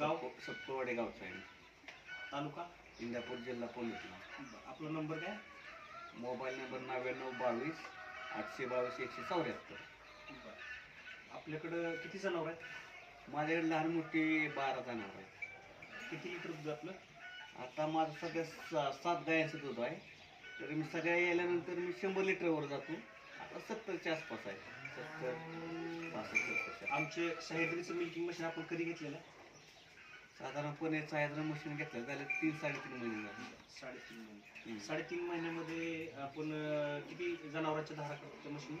गाव? सप्प- सप्पवाडे गावचा आहे. तालुका? इंदापूर जिल्हा बरं. आपला नंबर काय? मोबाईल नंबर नव्याण्णव बावीस आठशे बावीस एकशे चौऱ्याहत्तर. बरं. आपल्याकडं किती जनावर आहेत? माझ्याकडे लहान मोठी बारा जणांवर आहेत. किती लिटर दूध आपलं? आता माझं सध्या सा- सात गायांचं दूध आहे. तर मी सगळ्या यायल्यानंतर मी शंभर लिटरवर जातो. आता सत्तरच्या आसपास आहे. सत्तर पासष्ट सत्तरच्या. आमचे सह्याद्रीचं मिल्किंग मशीन आपण कधी घेतलेलं आहे? साधारणपणे सायद्र मशीन घेतलं झाले तीन साडेतीन महिने झाले. साडेतीन महिने. साडेतीन महिन्यामध्ये आपण किती जनावरांच्या धारा करतो मशीन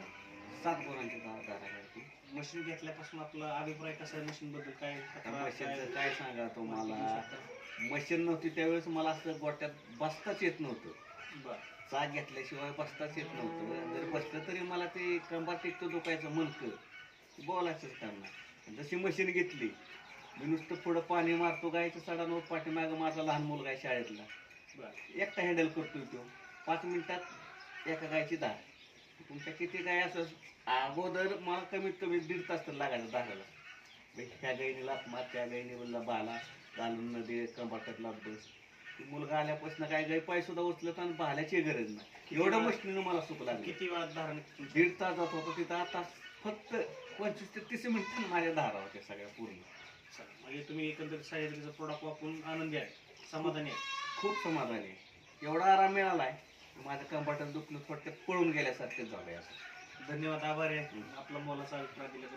सात पोरांची दहा दारा काढतो मशीन घेतल्यापासून आपला अभिप्राय कसा आहे? मशीन बद्दल काय काय- मशीनचं काय सांगा तुम्हाला? मशीन नव्हती त्यावेळेस मला असं गोट्यात बसताच येत नव्हतं. बरं. चाक घेतल्याशिवाय बसताच येत नव्हतं. जर बसलं तरी मला ते कंबार टिकतो दुखायचं मनकं बोलायचंच नाही. जशी मशीन घेतली मी नुसतं पुढं पाणी मारतो गायचं सडांवर पाठीमागं माझा लहान मुलगा आहे शाळेतला. एकटा हँडल करतोय तो. पाच मिनिटात एका गायची धार. तुमच्या किती गाय असं अगोदर मला कमीत कमी दीड तास तर लागायचं मग ह्या गायीने लात मार त्या गायीने बोलला बाला घालून नदी कंबाटात लात बस. ती मुलगा आल्यापासून काय गाय पाय सुद्धा उचलत आणि भाल्याची गरज नाही. एवढं मशीनीनं मला सुख लागली. किती वेळात धारा निघते तुमची? दीड तास जात होता तिथं. आता फक्त पंचवीस ते तीस मिनिट माझ्या धारा होत्या सगळ्या पूर्ण. म्हणजे तुम्ही एकंदरीत सह्याद्रीचं प्रोडक्ट वापरून आनंदी आहे. समाधानी आहे. खूप समाधान आहे. एवढा आराम मिळालाय माझ्या कंबाटात दुखलं थोडक्यात पळून गेल्यासारखं झालंय असं. धन्यवाद आभार आहे. आपला मोलाचा अभिप्राय दिल्याबद्दल.